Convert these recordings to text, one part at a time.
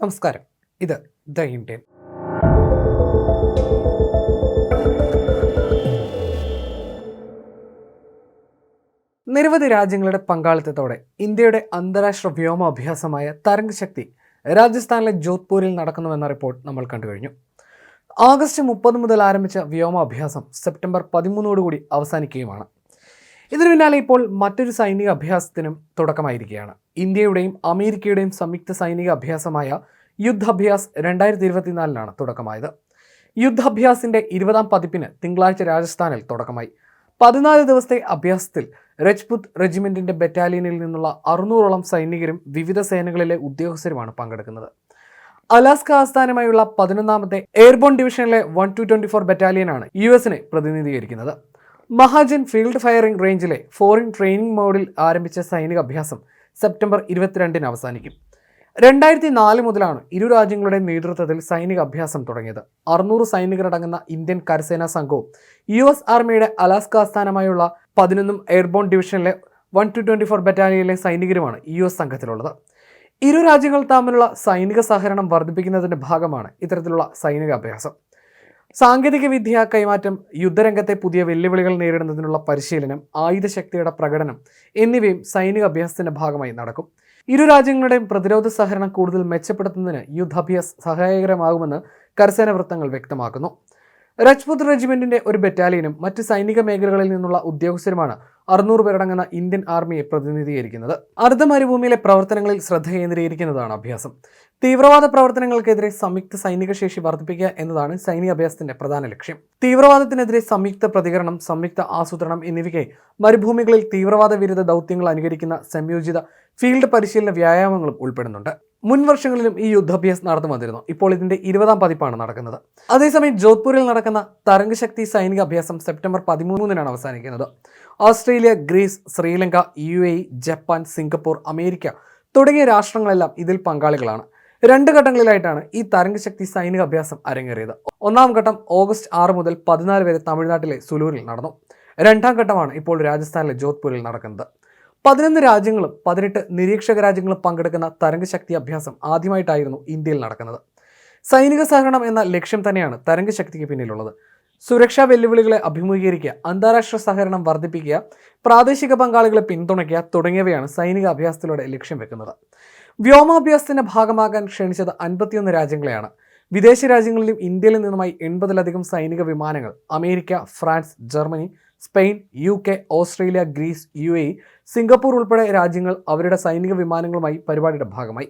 നമസ്കാരം. ഇത് the Indian. നിരവധി രാജ്യങ്ങളുടെ പങ്കാളിത്തത്തോടെ ഇന്ത്യയുടെ അന്താരാഷ്ട്ര വ്യോമാഭ്യാസമായ തരംഗ് ശക്തി രാജസ്ഥാനിലെ ജോധ്പൂരിൽ നടക്കുന്നുവെന്ന റിപ്പോർട്ട് നമ്മൾ കണ്ടു കഴിഞ്ഞു. ആഗസ്റ്റ് മുപ്പത് മുതൽ ആരംഭിച്ച വ്യോമാഭ്യാസം സെപ്റ്റംബർ പതിമൂന്നോടുകൂടി അവസാനിക്കുകയുമാണ്. ഇതിനു പിന്നാലെ ഇപ്പോൾ മറ്റൊരു സൈനിക അഭ്യാസത്തിനും തുടക്കമായിരിക്കുകയാണ്. ഇന്ത്യയുടെയും അമേരിക്കയുടെയും സംയുക്ത സൈനിക അഭ്യാസമായ യുദ്ധാഭ്യാസ് രണ്ടായിരത്തി ഇരുപത്തിനാലിനാണ് തുടക്കമായത്. യുദ്ധാഭ്യാസിന്റെ ഇരുപതാം പതിപ്പിന് തിങ്കളാഴ്ച രാജസ്ഥാനിൽ തുടക്കമായി. പതിനാല് ദിവസത്തെ അഭ്യാസത്തിൽ രജ്പുത് റെജിമെന്റിന്റെ ബറ്റാലിയനിൽ നിന്നുള്ള അറുന്നൂറോളം സൈനികരും വിവിധ സേനകളിലെ ഉദ്യോഗസ്ഥരുമാണ് പങ്കെടുക്കുന്നത്. അലാസ്ക ആസ്ഥാനമായുള്ള പതിനൊന്നാമത്തെ എയർബോൺ ഡിവിഷനിലെ വൺ ടു ട്വന്റി ഫോർ ബറ്റാലിയനാണ് യു എസിനെ പ്രതിനിധീകരിക്കുന്നത്. മഹാജൻ ഫീൽഡ് ഫയറിംഗ് റേഞ്ചിലെ ഫോറിൻ ട്രെയിനിംഗ് മോഡിൽ ആരംഭിച്ച സൈനിക അഭ്യാസം സെപ്റ്റംബർ ഇരുപത്തിരണ്ടിന് അവസാനിക്കും. രണ്ടായിരത്തി നാല് മുതലാണ് ഇരു രാജ്യങ്ങളുടെ നേതൃത്വത്തിൽ സൈനിക അഭ്യാസം തുടങ്ങിയത്. അറുന്നൂറ് സൈനികരടങ്ങുന്ന ഇന്ത്യൻ കരസേനാ സംഘവും യു എസ് ആർമിയുടെ അലാസ്ക ആസ്ഥാനമായുള്ള പതിനൊന്നും എയർബോൺ ഡിവിഷനിലെ വൺ ടു ട്വന്റി ഫോർ ബറ്റാലിയനിലെ സൈനികരുമാണ് യു എസ് സംഘത്തിലുള്ളത്. ഇരു രാജ്യങ്ങൾ തമ്മിലുള്ള സൈനിക സഹകരണം വർദ്ധിപ്പിക്കുന്നതിന്റെ ഭാഗമാണ് ഇത്തരത്തിലുള്ള സൈനിക അഭ്യാസം. സാങ്കേതിക വിദ്യ കൈമാറ്റം യുദ്ധരംഗത്തെ പുതിയ വെല്ലുവിളികൾ നേരിടുന്നതിനുള്ള പരിശീലനം ആയുധശക്തിയുടെ പ്രകടനം എന്നിവയും സൈനിക അഭ്യാസത്തിന്റെ ഭാഗമായി നടക്കും. ഇരു രാജ്യങ്ങളുടെയും പ്രതിരോധ സഹകരണം കൂടുതൽ മെച്ചപ്പെടുത്തുന്നതിന് യുദ്ധാഭ്യാസ് സഹായകരമാകുമെന്ന് കരസേന വൃത്തങ്ങൾ വ്യക്തമാക്കുന്നു. രജ്പുത് റെജിമെന്റിന്റെ ഒരു ബറ്റാലിയനും മറ്റ് സൈനിക മേഖലകളിൽ നിന്നുള്ള ഉദ്യോഗസ്ഥരുമാണ് അറുന്നൂറ് പേരടങ്ങുന്ന ഇന്ത്യൻ ആർമിയെ പ്രതിനിധീകരിക്കുന്നത്. അർദ്ധ മരുഭൂമിയിലെ പ്രവർത്തനങ്ങളിൽ ശ്രദ്ധ കേന്ദ്രീകരിക്കുന്നതാണ് അഭ്യാസം. തീവ്രവാദ പ്രവർത്തനങ്ങൾക്കെതിരെ സംയുക്ത സൈനിക ശേഷി വർദ്ധിപ്പിക്കുക എന്നതാണ് സൈനിക അഭ്യാസത്തിന്റെ പ്രധാന ലക്ഷ്യം. തീവ്രവാദത്തിനെതിരെ സംയുക്ത പ്രതികരണം സംയുക്ത ആസൂത്രണം എന്നിവയ്ക്ക് മരുഭൂമികളിൽ തീവ്രവാദ വിരുദ്ധ ദൗത്യങ്ങൾ അനുകരിക്കുന്ന സംയോജിത ഫീൽഡ് പരിശീലന വ്യായാമങ്ങളും ഉൾപ്പെടുന്നുണ്ട്. മുൻ വർഷങ്ങളിലും ഈ യുദ്ധാഭ്യാസം നടന്നു വന്നിരുന്നു. ഇപ്പോൾ ഇതിന്റെ ഇരുപതാം പതിപ്പാണ് നടക്കുന്നത്. അതേസമയം ജോധ്പൂരിൽ നടക്കുന്ന തരംഗ ശക്തി സൈനിക അഭ്യാസം സെപ്റ്റംബർ പതിമൂന്നിനാണ് അവസാനിക്കുന്നത്. Australia Greece Sri Lanka U A Japan Singapore America തുടങ്ങിയ രാഷ്ട്രങ്ങളെല്ലാം ഇതിൽ പങ്കാളികളാണ്. രണ്ട് ഘട്ടങ്ങളിലായിട്ടാണ് ഈ തരംഗശക്തി സൈനിക അഭ്യാസം അരങ്ങേറിയത്. ഒന്നാം ഘട്ടം ഓഗസ്റ്റ് ആറ് മുതൽ പതിനാല് വരെ തമിഴ്നാട്ടിലെ സുലൂരിൽ നടന്നു. രണ്ടാം ഘട്ടമാണ് ഇപ്പോൾ രാജസ്ഥാനിലെ ജോധ്പൂരിൽ നടക്കുന്നത്. പതിനൊന്ന് രാജ്യങ്ങളും പതിനെട്ട് നിരീക്ഷക രാജ്യങ്ങളും പങ്കെടുക്കുന്ന തരംഗശക്തി അഭ്യാസം ആദ്യമായിട്ടായിരുന്നു ഇന്ത്യയിൽ നടക്കുന്നത്. സൈനിക സഹകരണം എന്ന ലക്ഷ്യം തന്നെയാണ് തരംഗശക്തിക്ക് പിന്നിലുള്ളത്. സുരക്ഷാ വെല്ലുവിളികളെ അഭിമുഖീകരിക്കുക അന്താരാഷ്ട്ര സഹകരണം വർദ്ധിപ്പിക്കുക പ്രാദേശിക പങ്കാളികളെ പിന്തുണയ്ക്കുക തുടങ്ങിയവയാണ് സൈനിക അഭ്യാസത്തിലൂടെ ലക്ഷ്യം വെക്കുന്നത്. വ്യോമാഭ്യാസത്തിന്റെ ഭാഗമാകാൻ ക്ഷണിച്ചത് അൻപത്തിയൊന്ന് രാജ്യങ്ങളെയാണ്. വിദേശ രാജ്യങ്ങളിലും ഇന്ത്യയിൽ നിന്നുമായി എൺപതിലധികം സൈനിക വിമാനങ്ങൾ America France Germany Spain U K Australia Greece U A Singapore ഉൾപ്പെടെ രാജ്യങ്ങൾ അവരുടെ സൈനിക വിമാനങ്ങളുമായി പരിപാടിയുടെ ഭാഗമായി.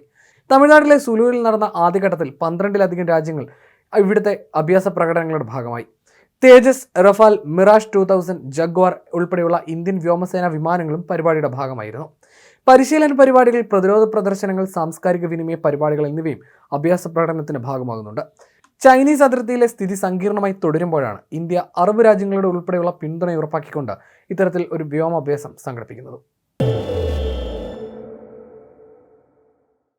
തമിഴ്നാട്ടിലെ സുലൂരിൽ നടന്ന ആദ്യഘട്ടത്തിൽ പന്ത്രണ്ടിലധികം രാജ്യങ്ങൾ ഇവിടുത്തെ അഭ്യാസ പ്രകടനങ്ങളുടെ ഭാഗമായി. Tejas Rafale Mirage two thousand Jaguar ഉൾപ്പെടെയുള്ള ഇന്ത്യൻ വ്യോമസേന വിമാനങ്ങളും പരിപാടിയുടെ ഭാഗമായിരുന്നു. പരിശീലന പരിപാടികൾ പ്രതിരോധ പ്രദർശനങ്ങൾ സാംസ്കാരിക വിനിമയ പരിപാടികൾ എന്നിവയും അഭ്യാസ പ്രകടനത്തിന്റെ ഭാഗമാകുന്നുണ്ട്. ചൈനീസ് അതിർത്തിയിലെ സ്ഥിതി സങ്കീർണമായി തുടരുമ്പോഴാണ് ഇന്ത്യ അറബ് രാജ്യങ്ങളുടെ ഉൾപ്പെടെയുള്ള പിന്തുണ ഉറപ്പാക്കിക്കൊണ്ട് ഇത്തരത്തിൽ ഒരു വ്യോമാഭ്യാസം സംഘടിപ്പിക്കുന്നത്.